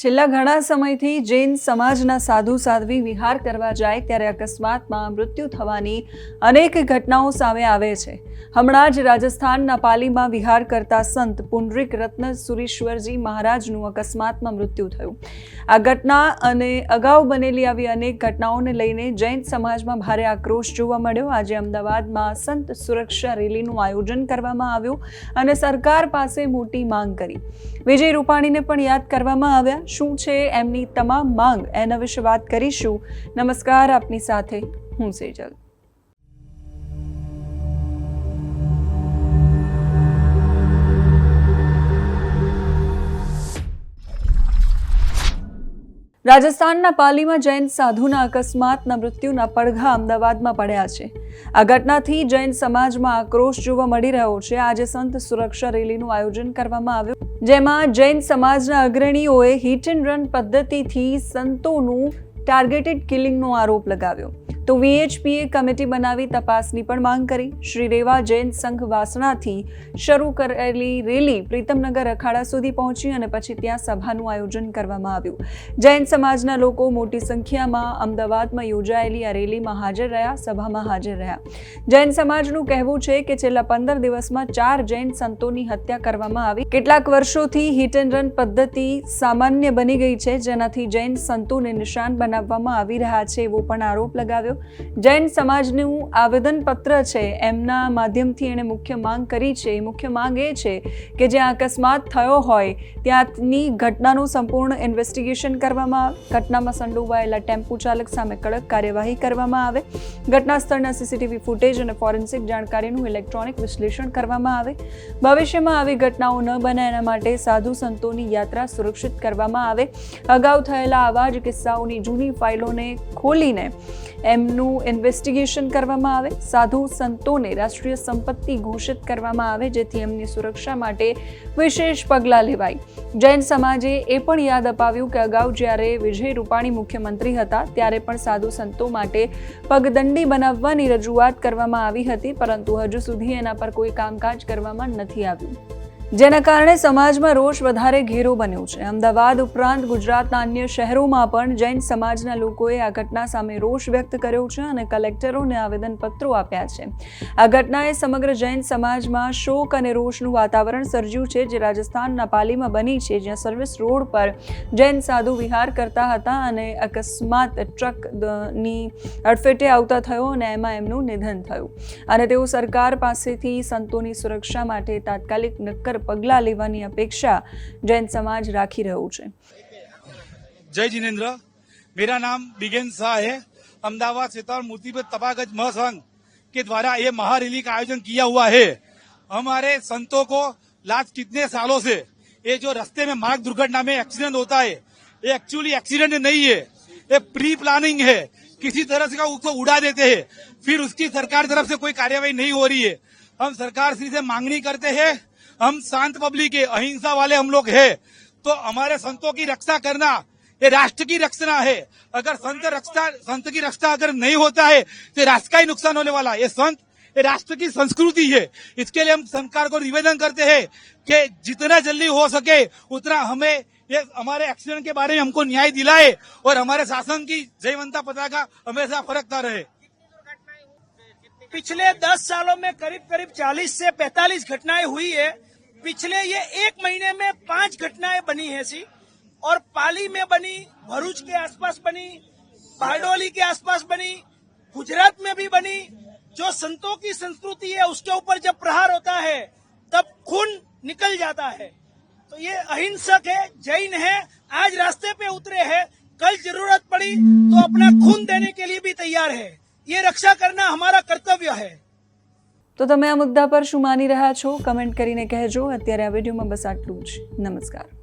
છેલ્લા ઘણા સમયથી જૈન સમાજના સાધુ સાધ્વી વિહાર કરવા જાય ત્યારે અકસ્માતમાં મૃત્યુ થવાની અનેક ઘટનાઓ સામે આવે છે. હમણાં જ રાજસ્થાનના પાલીમાં વિહાર કરતા સંત પુંડરીક રત્ન સુરીશ્વરજી મહારાજનું અકસ્માતમાં મૃત્યુ થયું. આ ઘટના અને અગાઉ બનેલી આવી અનેક ઘટનાઓને લઈને જૈન સમાજમાં ભારે આક્રોશ જોવા મળ્યો. આજે અમદાવાદમાં સંત સુરક્ષા રેલીનું આયોજન કરવામાં આવ્યું અને સરકાર પાસે મોટી માંગ કરી. વિજય રૂપાણીને પણ યાદ કરવામાં આવ્યા. શું છે એમની તમામ માંગ? એના વિશે વાત કરીશું. નમસ્કાર, આપની સાથે હું સેજલ. રાજસ્થાનના પાલીમાં જૈન સાધુના અકસ્માતના મૃત્યુના પડઘા અમદાવાદમાં પડ્યા છે. આ ઘટનાથી જૈન સમાજમાં આક્રોશ જોવા મળી રહ્યો છે. આજે સંત સુરક્ષા રેલીનું આયોજન કરવામાં આવ્યું. જેમાં જૈન સમાજના અગ્રણીઓએ હિટ એન્ડ રન પદ્ધતિથી સંતોનું ટાર્ગેટેડ કિલિંગનો આરોપ લગાવ્યો. તો વીએચપીએ કમિટી બનાવી તપાસની પણ માંગ કરી. શ્રી રેવા જૈન સંઘ વાસણાથી શરૂ કરેલી રેલી પ્રીતમનગર અખાડા સુધી પહોંચી અને પછી ત્યાં સભાનું આયોજન કરવામાં આવ્યું. જૈન સમાજના લોકો મોટી સંખ્યામાં અમદાવાદમાં યોજાયેલી આ રેલીમાં હાજર રહ્યા, સભામાં હાજર રહ્યા. જૈન સમાજનું કહેવું છે કે છેલ્લા પંદર દિવસમાં ચાર જૈન સંતોની હત્યા કરવામાં આવી. કેટલાક વર્ષોથી હિટ એન્ડ રન પદ્ધતિ સામાન્ય બની ગઈ છે, જેનાથી જૈન સંતોને નિશાન બનાવવામાં આવી રહ્યા છે એવો પણ આરોપ લગાવ્યો. જૈન સમાજનું આવેદનપત્ર છે, એમના માધ્યમથી એણે મુખ્ય માંગ કરી છે. મુખ્ય માંગ એ છે કે જ્યાં અકસ્માત થયો હોય, ત્યાંની ઘટનાનું સંપૂર્ણ ઇન્વેસ્ટિગેશન કરવામાં, ઘટનામાં સંડોવાયેલા ટેમ્પો ચાલક સામે કડક કાર્યવાહી કરવામાં આવે. ઘટના સ્થળના સીસીટીવી ફૂટેજ અને ફોરેન્સિક જાણકારીનું ઇલેક્ટ્રોનિક વિશ્લેષણ કરવામાં આવે. ભવિષ્યમાં આવી ઘટનાઓ ન બને એના માટે સાધુ સંતોની યાત્રા સુરક્ષિત કરવામાં આવે. અગાઉ થયેલા આવા જ કિસ્સાઓની જૂની ફાઇલોને ખોલીને એમનું ઇન્વેસ્ટિગેશન કરવામાં આવે. સાધુ સંતોને રાષ્ટ્રીય સંપત્તિ ઘોષિત કરવામાં આવે, જેથી એમની સુરક્ષા માટે વિશેષ પગલાં લેવાય. જૈન સમાજે એ પણ યાદ અપાવ્યું કે અગાઉ જ્યારે વિજય રૂપાણી મુખ્યમંત્રી હતા, ત્યારે પણ સાધુ સંતો માટે પગદંડી બનાવવાની રજૂઆત કરવામાં આવી હતી, પરંતુ હજુ સુધી એના પર કોઈ કામકાજ કરવામાં નથી આવ્યું. જેના કારણે સમાજમાં રોષ વધારે ઘેરો બન્યો છે. અમદાવાદ ઉપરાંત ગુજરાતના અન્ય શહેરોમાં પણ જૈન સમાજના લોકોએ આ ઘટના સામે રોષ વ્યક્ત કર્યો છે અને કલેક્ટરોને આવેદનપત્રો આપ્યા છે. આ ઘટનાએ સમગ્ર જૈન સમાજમાં શોક અને રોષનું વાતાવરણ સર્જ્યું છે, જે રાજસ્થાનના પાલીમાં બની છે, જ્યાં સર્વિસ રોડ પર જૈન સાધુ વિહાર કરતા હતા અને અકસ્માત ટ્રકની અડફેટે આવતા થયો અને એમાં એમનું નિધન થયું. અને તેઓ સરકાર પાસેથી સંતોની સુરક્ષા માટે તાત્કાલિક નક્કર પગલાં લેવાની અપેક્ષા જૈન સમાજ રાખી રહ્યું છે जय जिनेन्द्र मेरा नाम बिगेन शाह है अहमदाबाद सितार मूर्ति पर तपागज महासंघ के द्वारा ये महारैली का आयोजन किया हुआ है हमारे संतों को लास्ट कितने सालों से ये जो रास्ते में मार्ग दुर्घटना में एक्सीडेंट होता है ये एक्चुअली एक्सीडेंट नहीं है ये प्री प्लानिंग है किसी तरह से का उसको उड़ा देते हैं फिर उसकी सरकार तरफ से कोई कार्यवाही नहीं हो रही है हम सरकार श्री से मांगनी करते हैं हम शांत पब्लिक है, अहिंसा वाले हम लोग है। तो हमारे संतों की रक्षा करना, ये राष्ट्र की रक्षा है। अगर संत रक्षा, संत की रक्षा अगर नहीं होता है तो राष्ट्र का ही नुकसान होने वाला है। ये संत, ये राष्ट्र की संस्कृति है। इसके लिए हम सरकार को निवेदन करते हैं कि जितना जल्दी हो सके, उतना हमें ये हमारे एक्सीडेंट के बारे में हमको न्याय दिलाए और हमारे शासन की जयवंता पताका हमेशा फरकता रहे। पिछले दस सालों में करीब करीब चालीस से पैतालीस घटनाएँ हुई है। पिछले ये एक महीने में पाँच घटनाएँ बनी है सी। और पाली में बनी, भरूच के आसपास बनी, बारडोली के आसपास बनी, गुजरात में भी बनी। जो संतों की संस्कृति है, उसके ऊपर जब प्रहार होता है, तब खून निकल जाता है। तो ये अहिंसक है, जैन है, आज रास्ते पे उतरे हैं। कल ज़रूरत पड़ी तो अपना खून देने के लिए भी तैयार है। ये रक्षा करना हमारा कर्तव्य है। તો તમે આ મુદ્દા પર શું માની રહ્યા છો? કમેન્ટ કરીને કહેજો. અત્યારે આ વિડીયોમાં બસ આટલું જ. નમસ્કાર.